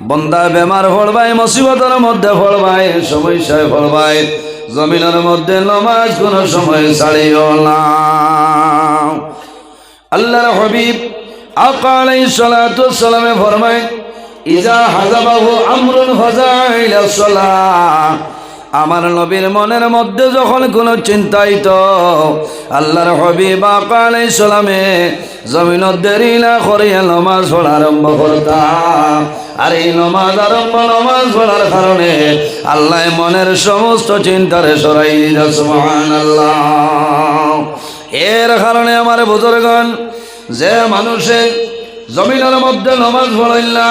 বন্দা বেমার ফলবাই মুসিবতের মধ্যে ফলবাই সমস্যায় ফলবাই জমিনের মধ্যে নমাজ কোন সময় ছাড়িও না। আল্লাহর হবিব আকালাই সালাতু সালামে ফরমায়, ইজা হাজাবাহু আমরুন ফাজাইলা সালাহ আমার নবীর মনের মধ্যে যখন কোনো চিন্তাই চিন্তাইত আল্লাহর হবিব আকালাই সালামে জমিনত দেরি না করিয়া নমাজ পড়া আরম্ভ করতাম। আর এই নমাজ আরম্ভ, নমাজ পড়ার কারণে আল্লাহ মনের সমস্ত চিন্তারে সরাই দিল, সুবহানাল্লাহ। এর কারণে আমার বুজুর্গণ, যে মানুষে জমিনের মধ্যে নমাজ পড়াইলা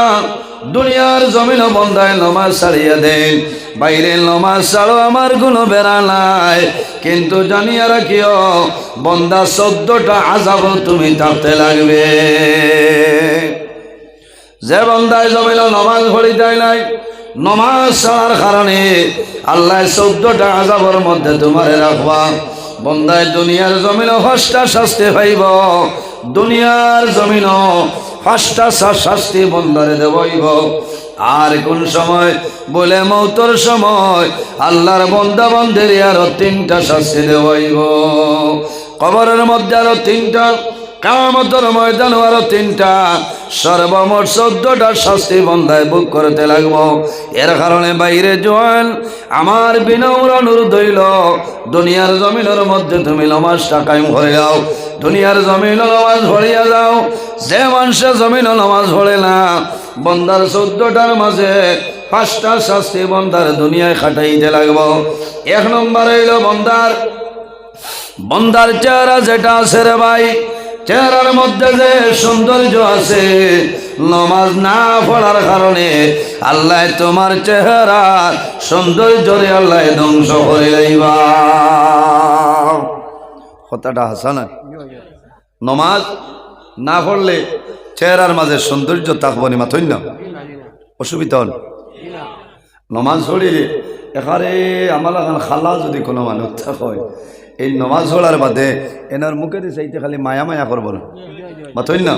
দুনিয়ার জমিন বন্ধায় নমাজ ছাড়িয়ে দেন বাইরে নমাজ ছাড়ো, আমার কোনো বেড়া নাই। কিন্তু জানিয়া রাখিও, বন্দা চোদ্দটা আজাব তুমি তাতে লাগবে। যে বন্দায় জমিল নমাজ পড়িতাই নাই, নমাজ ছাড়ার কারণে আল্লাহ চৌদ্দটা আজাবর মধ্যে তোমার রাখবা। বন্দায় দুনিয়ার জমিন ফার্স্টটা শাস্তি পাইব দুনিয়ার জমিন ফার্স্টটা শাস্তি বন্দারে দেবইব আর কোন সময়? বলে মৌতর সময়। আল্লাহর বন্দা বন্ধের আরও তিনটা শাস্তি দেবইব কবরের মধ্যে আরও তিনটা কামতর ময়দান আরও তিনটা। সর্বমোট চোদ্দটা শাস্তি বন্ধায় বুক করতে লাগবো। এর কারণে বাইরে জোয়ান, আমার বিনম্র অনুরোধ হইল, দুনিয়ার জমিনের মধ্যে তুমি নমাজটা কায়েম করে যাও। দুনিয়ার জমিন নমাজ ভরিয়া যাও। যে মানুষের জমিন নমাজ ভরে না বন্দার চোদ্দটার মাঝে পাঁচটা শাস্তি বন্দার দুনিয়ায় খাটাইতে লাগবো। এক নম্বর হইল বন্দার বন্দার চেহারা যেটা আছে রে ভাই চেহারার মধ্যে যে সৌন্দর্য আছে, নমাজ না পড়ার কারণে আল্লাহ তোমার চেহারা সৌন্দর্যরে আল্লাহ ধ্বংস করে লইবা কথাটা হাসানা। নমাজ না পড়লে চেহারার মাঝে সৌন্দর্য থাকব নি মাথই না? অসুবিধা হল। নমাজ পড়িলে এখানে আমার খালা যদি কোনো মানুষ হয় এই নমাজ পড়ার বাদে এনার মুখে চাইতে খালি মায়া মায়া করব না না?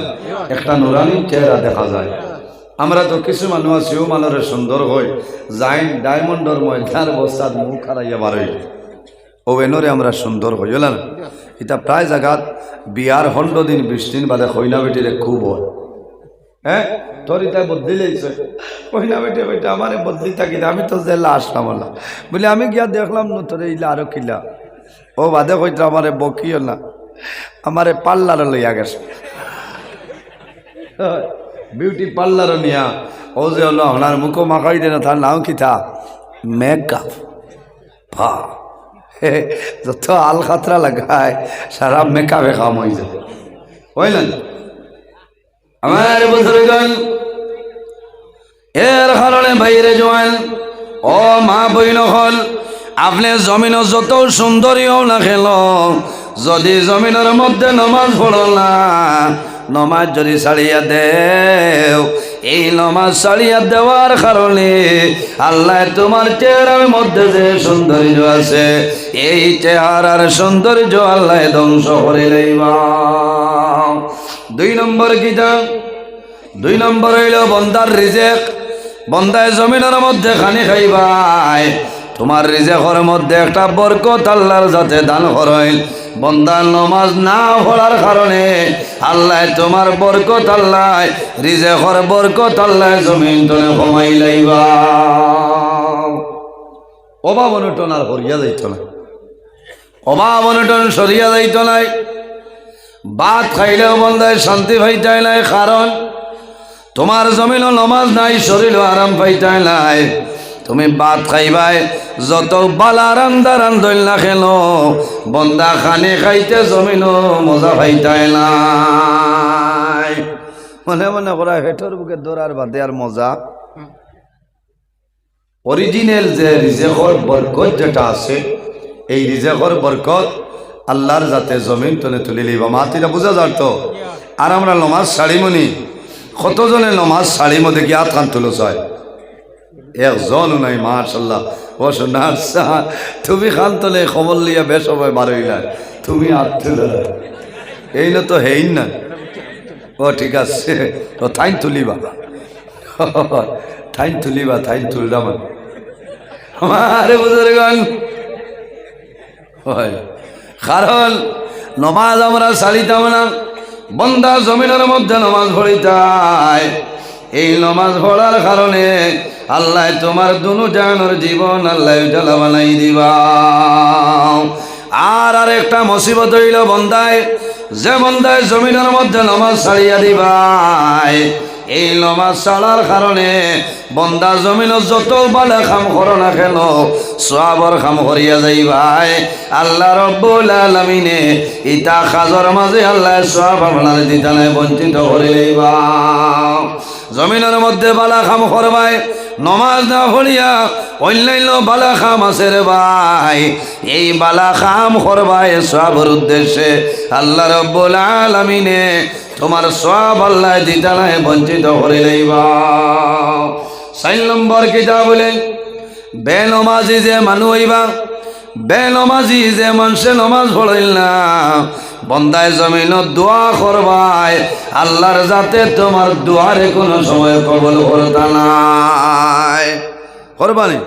একটা নুরানি চেহারা দেখা যায়। আমরা তো কিছু মানুষ আছিও মানুষের সুন্দর হয় জাইন, ডায়মন্ডর ময়দার বস্তার মুখ হারাইয়া বারই ও এনরে আমরা সুন্দর হই না এটা প্রায় জায়গাত বিয়ার হন্ড দিন, বিশ দিন বাদে হইনা বেটিরে খুব হয়। হ্যাঁ? তোর এটা বদলি লেগেছে। কইনা বেটে বেটে, আমার বদলি থাকি আমি তো জেলা আসলাম বলে আমি গিয়া দেখলাম নতরে ইলা আরও কিলা ও বাদে কইটা আমারে বকিও না, আমারে পার্লারে লইয়া গেছে। বিউটি পার্লার নিয়া ও যে হলো আপনার মুখো মাখাই দেন, তার নাম কি থা মেকআপ। ভা যত আল খাতরা লাগায়, সারা মেকআপে কাম হয়ে যাবে। বুঝলেন আমার বুজুর্গন এর কারণে বাইরে জোয়ান, ও মা বইন হল আপনি জমিন যত সুন্দরী হও না খেল। যদি জমিনের মধ্যে নমাজ পড়ো না, নমাজ যদি ছাড়িয়া দেও, এই নমাজ ছাড়িয়া দেওয়ার কারণে আল্লাহ তোমার চেহারার মধ্যে যে সৌন্দর্য আছে, এই চেহারার সৌন্দর্য আল্লাহ ধ্বংস করে লইবা দুই নম্বর কিতা দুই নম্বর হইল বন্দার রিজেক। বন্দায় জমিনের মধ্যে খানি খাইবাই তোমার রিজেকর মধ্যে একটা বরকত আল্লাহর যাতে দান করইল। বন্দার নমাজ না পড়ার কারণে আল্লাহ তোমার বরকত আল্লাহ রিজেকর বরকত আল্লাহ জমিন তলে কমাই লাইবা। অভাব অনটন আর হরিয়া যাইত না। অভাব অনটন সরিয়া যাইত নাই। ভাত খাইলেও বন্ধায় শান্তি পাইতাই নাই, কারণ তোমার জমিন নমাজ নাই শরীর আরাম পাইতাই নাই। তুমি ভাত খাইবাই, যত বালা আরাম দারাম না খেল। বন্দা খানে খাইতে জমিন মজা পাইতাই নাই। মনে মনে করা হেঠর বুকে দৌড়ার বাদে আর মজা। অরিজিনাল যে রিজেকর বরকত যেটা আছে, এই রিজেকর বরকত আল্লাহর যাতে জমিন তনে তুলি লিব। মাতিটা বোঝা যার তো? আর আমরা নমাজ শাড়িমনি কতজনে নমাজ শাড়িমো দেখি হাত খান তুলো চায় একজন নাই মাশাল্লাহ ও সোনার শাহ তুমি খান তোলে খবর লিয়া বেশ সময় বারোই না তুমি না। এই না তো হেইন না। ও, ঠিক আছে। তো থাইন তুলি বাবা থাইন তুলিবা, থাইন তুললাম আমার বুজুরগণ। কারণ নমাজ আমরা ছাড়িতাম না। বন্দা জমিনের মধ্যে নমাজ পড়িতাই এই নমাজ পড়ার কারণে আল্লাহ তোমার দুনু জানোর জীবন আল্লাহ উজালা বানাই দিবা। আর আর একটা মুসিবত হইল বন্দায়, যে বন্দায় জমিনের মধ্যে নমাজ ছাড়িয়া দিবাই। এই নমাজ ছাড়ার কারণে বন্দা জমিন যত বালে খাম করো না কেন সবর খাম করিয়া যাই ভাই আল্লাহ রব্বুল আলমিনে ইতা খাজর মাঝে আল্লাহ সব আপনার দিতানে বঞ্চিত করে লইবা। জমিনের মধ্যে বালা খাম করবাই নমাজ না হলিয়া অন্যান্য বালা খাম আছে রে ভাই। এই বালা খাম করবাই সবর উদ্দেশ্যে আল্লাহ রব্বুল আলমিনে তোমার সব আল্লাহ দিতানায় বঞ্চিত করে লইবা চার নম্বর কিতা বলে বে নমাজি যে মানুষ হইবা, বেনমাজি যে মানুষে নমাজ পড়িল না বন্দায় জমিন দোয়া করবাই। আল্লাহর যাতে তোমার দোয়ারে কোনো সময় কবল করতা নাই। করবানি।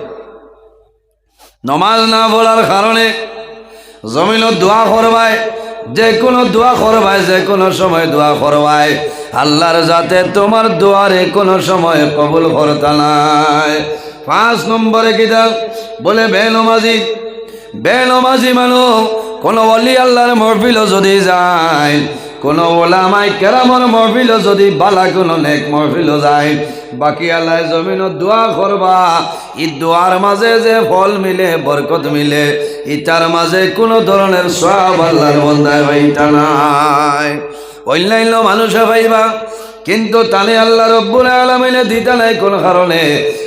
নমাজ না বলার কারণে জমিন দোয়া করবাই, যে কোনো দোয়া করবাই, যে কোনো সময় দোয়া করবাই। আল্লাহর যাতে তোমার দোয়ারে কোনো সময় কবুল করতা নাই। পাঁচ নম্বরে কিতা বলে বেনমাজি বেনমাজি মানুষ কোনো অলি আল্লাহর মহফিল যদি যায়, কোনো ওলামাই কেরামর মহফিল যদি বালা, কোনো নেক মহফিল যায়। বাকি আল্লাহ জমিন দোয়া করবা ই দোয়ার মাঝে যে ফল মিলে, বরকত মিলে ইটার মাঝে কোনো ধরনের সব আল্লাহর বন্ধায় ভাইটা নাই। অন্যান্য মানুষে ভাইবা কিন্তু তালে আল্লাহ রব্বুল আলমিনে দিতে নাই কোন কারণে।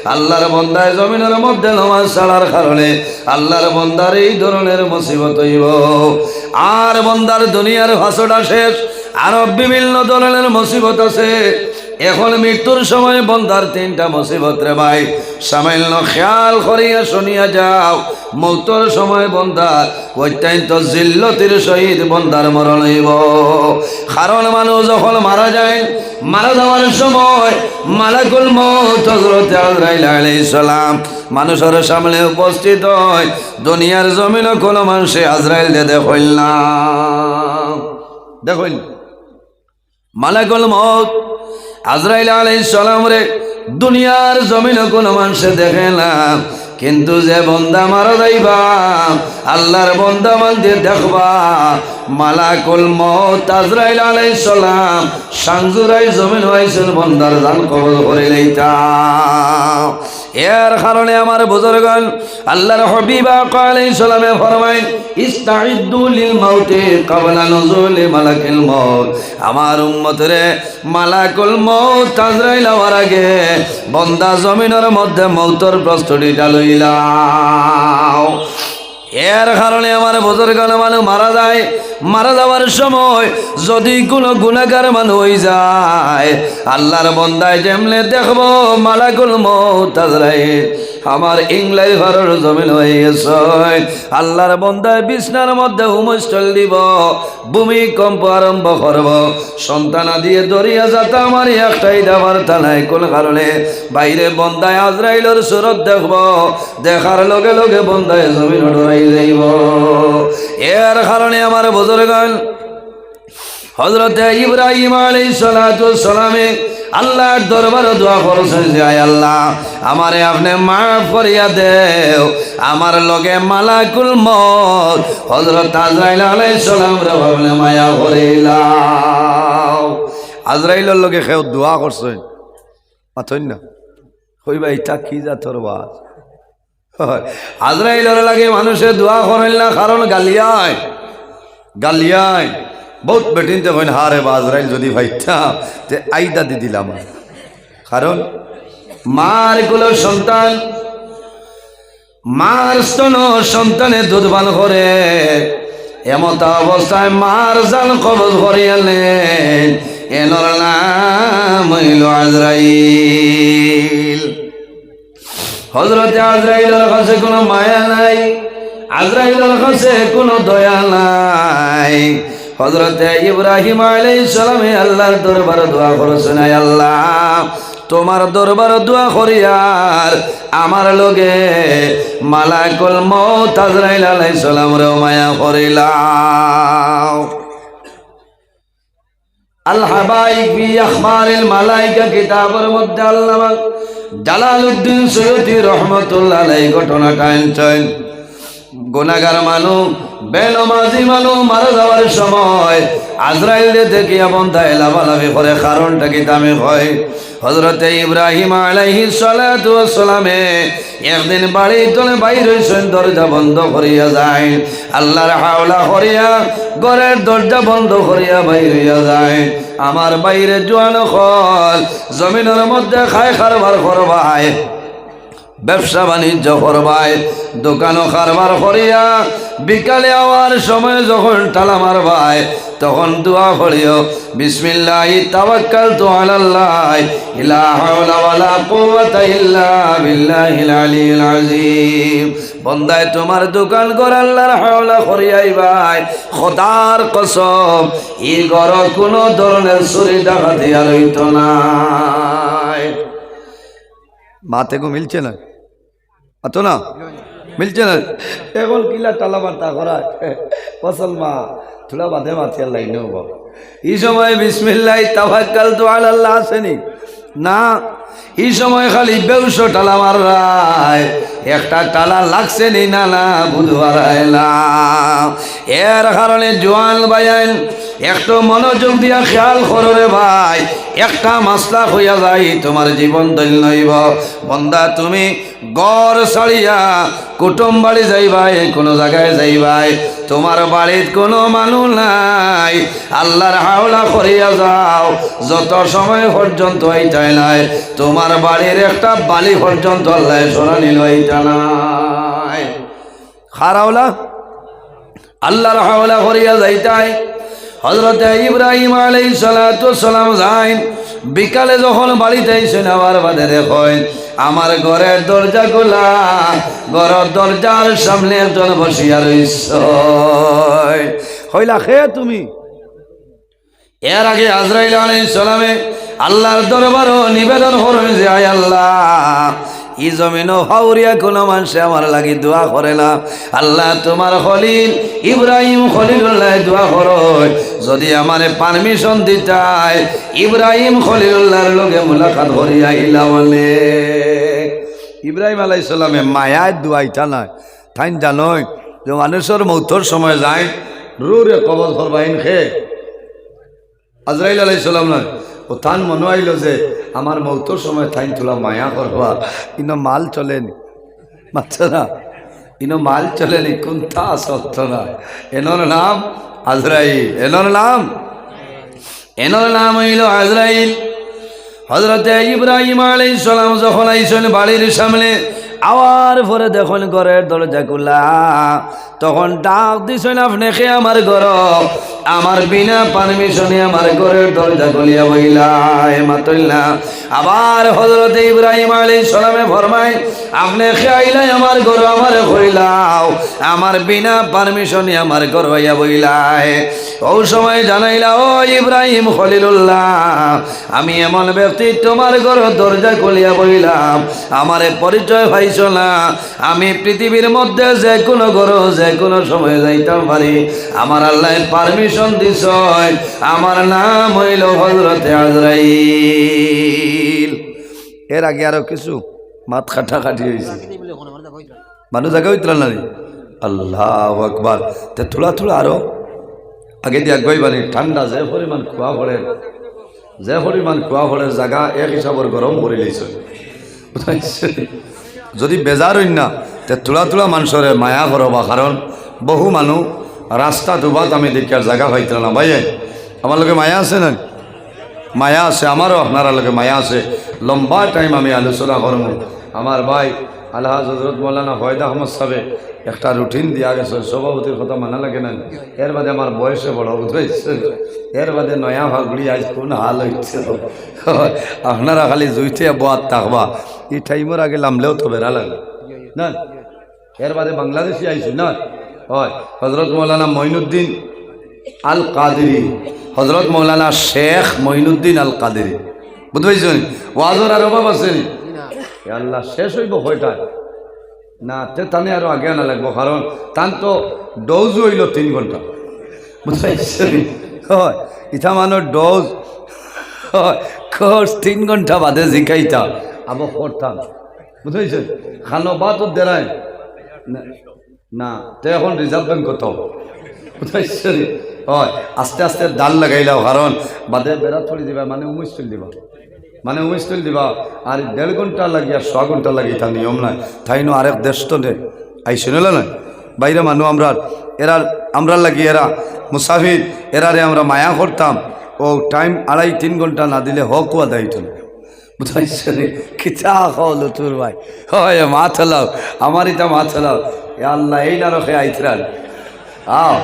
আল্লাহর বন্দায় জমিনের মধ্যে নমাজ ছাড়ার কারণে আল্লাহর বন্দার এই ধরনের মুসিবত হইব। আর বন্দার দুনিয়ার ভাষাটা শেষ। আরব বিভিন্ন ধরনের মুসিবত আছে। এখন মৃত্যুর সময় বন্দার তিনটা মুসিবত রে ভাই। সামান্য খেয়াল করিয়া শুনিয়া যাও। মৌতর সময় বন্দার অত্যন্ত জিল্লতির সহিত বন্দার মরণ হইব। কারণ মানুষ যখন মারা যায়, মারা যাওয়ার সময় মালাকুল মৌত আজরাইল আলাইহিস সালাম মানুষের সামনে উপস্থিত হয়। দুনিয়ার জমিন কোনো মানুষে আজরাইল দে দেখইল না। দেখইল। মালাকুল মৌত আজরাইল আলাইহিস সালাম রে দুনিয়ার জমিন কোনো মানুষে দেখে না। কিন্তু যে বন্দা মারা যাইবা, আল্লাহর বন্দা মানতে দেখবা, মালাকুল মৌত আজরাইল আলাইহিস সালাম সাংজুরাই জমিন হইছিল বন্দার জান কবল করে লইতা এর কারণে আমার বুজুর্গন আল্লাহর হবিবা আলাইহিস সালামে ফরমাইন ইস্তাইদ্দু লিল মাউতি ক্বাবলা নুজুলি মালাকিল মউত। আমার উম্মতরে মালাকুল মউত আজরাইল হওয়ার আগে বন্দা জমিনের মধ্যে মৌতর প্রস্তুতিটা লইলাও এর কারণে আমার বুজুর্গান মানুষ মারা যায়। মারা যাওয়ার সময় যদি কোনো গুণাগার মানুষ হয়ে যায়, আল্লাহর বন্দায় যেমনে দেখব মালাকুল মৌত আজরাইল। আমার ইংলাই ঘরের জমিন হয়ে গেছে। আল্লাহর বন্দায় বিছনার মধ্যে হুমস্থল দিব, ভূমিকম্প আরম্ভ করব। সন্তান দিয়ে দরিয়া যাতা আমার একটাই দেওয়ার তালাই কোন কারণে? বাইরে বন্দায় আজরাইলের সুরত দেখব, দেখার লগে লগে বন্দায় জমিন ডরাই যাইব। এর কারণে আমার বুজুর্গান হজরত ইব্রাহিম আলাই সালামে আল্লাহর দরবার দোয়া করছেন যে, আয় আল্লাহ, আমারে আপনি মাফ করিয়া দেও। আমার লগে মালাকুল মত হজরত আজরাইল আলাই সালাম রে ভাবলে মায়া করিলাম আজরাইলের লগে কেউ দোয়া করছেন মাথইন না কইবা এটা কি যা তোর বাস আজরাইলের লাগে মানুষে দোয়া করেন না, কারণ গালিয়ায় গালিয়ায় বহুত বেটিনতে কইন, হারে বা আজরাইল যদি ভাইটা তে আইদা দি দিলাম কারণ, মারগুলো সন্তান, মার স্তন সন্তানে দুধ পান করে, এমত অবস্থায় মার জান কবজ করে আনলেন এনর নাম হইল আজরাইল। হজরতে আজরাইলের কাছে কোনো মায়া নাই, আজরাইলের কাছে কোনো দয়া নাই। হজরতে ইব্রাহিম আলাইহিস সালামে আল্লাহর দরবারে দোয়া করেছেন আল্লাহ। তোমার দরবার দোয়া করিয়ার আমার লগে মালাকুল মৌত আজরাইল আলাইহিস সালাম রে মায়া কিতাবের মধ্যে আল্লামা জালালউদ্দিন সৈয়দি রহমতুল্লাহ ঘটনাটা আনছেন। গুনাগার মানুষ বেনমাজি মানুষ মারা যাওয়ার সময় আজরাইল থেকে তাই লাভালাভি করে কারণটা কি দামে হয়? হজরতে ইব্রাহিম আলাইহি সালামে একদিন বাড়ি তলে বাইর হইছেন দরজা বন্ধ করিয়া যায়। আল্লাহর হাওলা করিয়া, ঘরের দরজা বন্ধ করিয়া বাইর হইয়া যায়। আমার বাইরে জোয়ানো খল, জমিনের মধ্যে খায় খারবার করবায়। ব্যবসা বাণিজ্য করবাই দোকানও কারবার করিয়া, বিকালে আওয়ার সময় যখন টালা মারবাই তখন দোয়া পড়িও বিসমিল্লাহ বন্দায় তোমার দোকান ঘর আল্লাহর হাওলা করিয়াই ভাই, খোদার কসম, ই ঘর কোনো ধরনের চুরি ডাকাতি আর হইতো নাই। মাতে গো মিলছে না? আতো না। মিলছে না। এখন কিলা টালা মারতা করা। ফসল মা থোড়া বাদে মাতি আল্লাহ নেব এই সময় বিসমিল্লাহ তাবাক্কাল তো আল্লাহ আসেনি। না এই সময় খালি বেউস টালা মারায়। একটা টালা লাগছে নি না না বুধবার এর কারণে জোয়ান বায়ান একটু মনোযোগ দিয়া খেয়াল করো রে ভাই। একটা মাসলা হইয়া যাই তোমার জীবন দৈল নইব বন্দা তুমি গড় ছাড়িয়া কুটুম বাড়ি যাইবাই, কোনো জায়গায় যাইবাই। তোমার বাড়িত কোনো মানুষ নাই। আল্লাহর হাওলা করিয়া যাও, যত সময় পর্যন্ত এইটাই নাই। তোমার বাড়ির একটা বালি পর্যন্ত আল্লাহ সোনা নিল, এইটা নাই। খারাওলা আল্লাহর হাওলা করিয়া যাইতাই হজরত ইব্রাহিম আলাই সালাম যাইন, বিকালে যখন বাড়িতে আইসেন আবার বাদে দেখেন আমার ঘরের দরজা খোলা ঘরের দরজার সামনে একজন বসিয়া রইস হইলা খে তুমি? এর আগে আজরাইল আলাই সালামে আল্লাহর দরবারও নিবেদন করবে যে আয় আল্লাহ ই জমিন হাউরিয়া কোনো মানুষে আমার লাগি দোয়া করে না। আল্লাহ তোমার খলিল ইব্রাহিম খলিলুল্লাহ দোয়া করো। যদি আমারে পারমিশন দিতাই ইব্রাহিম খলিলুল্লাহর লগে মুলাকাত করি আইলা বলে। ইব্রাহিম আলাইসাল্লামে মায়ায় দোয়াইটা নাই ঠাইন জানই যে মানুষের মৌতর সময় যায়, রুরে কবজ করবাইন খে আজরাইল আলাইসাল্লাম নয় ও তান মনে আইল যে, আমার মৌতর সময় থাইন তোলা মায়া করবা ইন মাল চলেনি। মাত্র না ইনো মাল চলেনি কোনটা সত্য না। এনর নাম আজরাইল, এনর নাম? এনর নাম হইল আজরাইল। হজরতে ইব্রাহিম আলাইহিস সালাম যখন আইসেন বাড়ির সামনে আওয়ার পরে দেখুন ঘরের দরজা খোলা। তখন ডাক দিছেন, আপনি খে আমার ঘর? আমার বিনা পারমিশনে আমার ঘরের দরজা খুলিয়া বইলাই মাতইলা আবার হজরত ইব্রাহিম আলী সালামে ফরমাই আপনি খেয়াইলাই আমার ঘর, আমার কইলাও আমার বিনা পারমিশনে আমার ঘর হইয়া বইলাই ও সময় জানাইলা, ও ইব্রাহিম খলিলুল্লাহ, আমি এমন ব্যক্তি তোমার ঘর দরজা খুলিয়া বইলাম। আমারে পরিচয় পাইছ না? আমি পৃথিবীর মধ্যে যে কোনো ঘর যে কোনো সময় যাইতাম পারি। আমার আল্লাহ পারমিশন দিছ। আমার নাম হইল হজরতে আজরাইল। এর আগে আরও কিছু মাত খাটা খাটি হয়েছে মানুষ জায়গা হইতল না আল্লাহ আকবার। তে থোড়া থোড়া আরও। আগে দিয়ে আগুয়াই বানি, ঠান্ডা যে পরিমাণ খোয়া পড়ে, যে পরিমাণ খোয়া পড়ে জায়গা এক হিসাবর গরম করে লইছে। যদি বেজার না, তে তোলা তোলা মানুষরে মায়া করবা কারণ বহু মানুষ রাস্তা দুবাত আমি দেখার জায়গা পাইতাম না ভাই আমার লোকে মায়া আছে না মায়া আছে আমারও আপনার মায়া আছে। লম্বা টাইম আমি আলোচনা করব আমার ভাই আল্লাহ হজরত মৌলানা ফয়দ আহমদ সাহেব একটা রুটিন দিয়া গেছে সভাপতির কথা মানা লাগে না এর বাদে আমার বয়সে বড় হয়েছে। এর বাদে নয়া ভাগড়ি আজ কোন হাল হচ্ছে আপনারা খালি জুইতে বাদ থাকবা। এই টাইমের আগে লামলেও তো বেড়া লাগে। না? এর বাদে বাংলাদেশি আইসি না? হয়। হজরত মৌলানা মঈনুদ্দিন আল কাদেরি হজরত মৌলানা শেখ মঈনুদ্দিন আল কাদেরি বুঝতে পারছেন? ওয়াজর আর অভাব আছে আল্লাহ শেষ হইব কয়টায় না, তে তানে আরও আগে আনা লাগবো, কারণ তান তো ডোজ হইল তিন ঘণ্টা। পারছেন হয় মানুষ ডোজ, হয় তিন ঘণ্টা বাদে জিকাইতা। আবার করতাম পারছেন খানো বা তো দেরায় না- তো এখন রিজার্ভ ব্যাংক কত? বুঝতে হয়, আস্তে আস্তে দাল লাগাইলাও, কারণ বাদে বেড়া ছড়ি দিবা মানে উমিশ চল দিবা। মানে চল দিবা, আর দেড় ঘণ্টা লাগি আর ছ ঘণ্টা লাগি তার নিয়ম নাই। তাই নো আরেক দেশ তো আই শুনেল না বাইরে মানুষ আমরা এরা আমরা লাগি এরা মুসাফির এরারে আমরা মায়া করতাম। ও টাইম আড়াই তিন ঘণ্টা না দিলে হক হইতো না বুঝাইছে খিচা খাওয়ালো তোর ভাই? হয় মা থালাও আমার এটা মা থালাও এ আল্লাহ, এই না রখে আইতরাল আও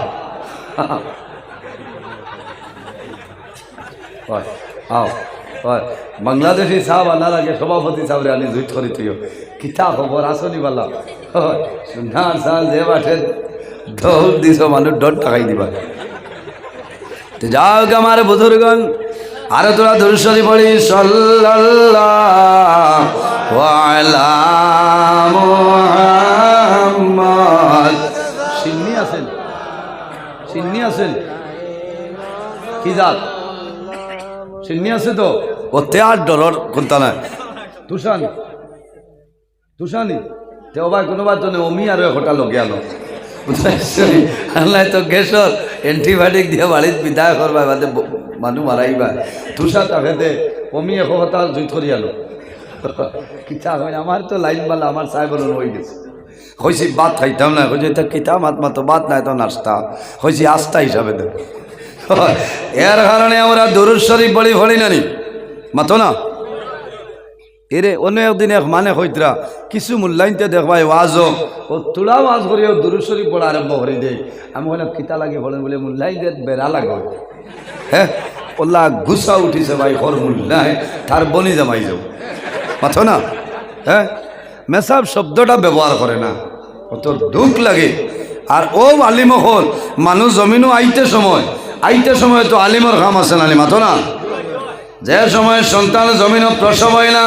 আও। বাংলাদেশি সাহেব আনার আগে সভাপতি সাহেব আনি জুইট করি তুইও। কিতা খবর আসনি বালা। সুনার সাল যে বাঠে দৌড় দিছ, মানুষ ডট টাকাই দিবা। তো যাও আমার বুজুর্গন আরে তোরা দুরুশ্বরী পড়ি মুহাম্মদ। সিন্নি আছেন? সিন্নি আছেন? কি জাত? সিন্নি আছে তো? ও তেয়ার ডলর কোনটা না তুষানি তুষানি, তে ওবা কোনোবা তো অমি আর লগে আলো। আল্লাহ তো গেছর এন্টিবায়োটিক দিয়ে বাড়িত বিদায় করবা বাদে মানুহ মারাইবা তুষা তাকেতে অমি এশ কথা জুই আলো। কিতা হয় আমার তো লাইন বালা আমার বলুন হয়ে গেছে। হয়েছি বাদ খাইতাম না হয়েছে তা কিতা মাত মাতো বাদ নাই, তো নাস্তা। হয়েছি আস্থা হিসাবে দেখ এর কারণে আমরা দরুদ শরীফ বলি ভরি নানি মাতো না? এরে, অন্য একদিন এক মানে হইতরা কিছু মূল্যায়নতে দেখবাই ওয়াজ ও তুলা ওয়াজ করি, ও দরুদ শরীফ পড়া আরম্ভ করে দেয় আমি বললাম কিতা লাগে বলেন বলে, মূল্যায়ন বেড়া লাগে। হ্যাঁ ওল্লা গুসা উঠিছে ভাই হর মূল্যায় তার বনি জামাই যাও। মাথো না? হ্যাঁ মেসাব শব্দটা ব্যবহার করে না। কত দুঃখ লাগে। আর ও আলিম হল মানুষ জমিনও আইতে সময়। আইতে সময় তো আলিমর কাম আছে না মাথো না? যে সময় সন্তান জমিন প্রসব না,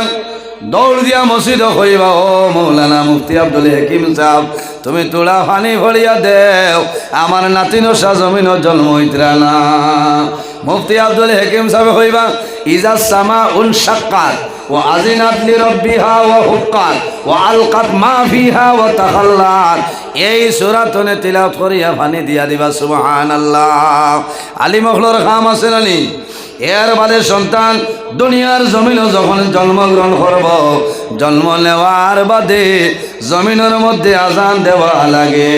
দৌড় দিয়া মসজিদ হইবা, ও মৌলানা মুফতি আব্দুল হাকিম সাহ তুমি তোলা ফানি ভরিয়া দেও, আমার নাতিন জমিন জন্ম হইতরা না। মুফতি আব্দুল হাকিম সাহেব হইবা ইজা সামা উন সাক্কাত ও আজিনাত লিরব্বিহা ও হুক্কাত ও আলকাত মা ফিহা ও তাখাল্লাত। এই সুরাতনে তিলাওয়াত করিয়া ফানি দিয়া দিবা, সুবহানাল্লাহ। আলী মখলর কাম আছে নানি এর বাদে সন্তান দুনিয়ার জমিন যখন জন্মগ্রহণ করব, জন্ম নেওয়ার বাদে জমিনের মধ্যে আজান দেওয়া লাগে।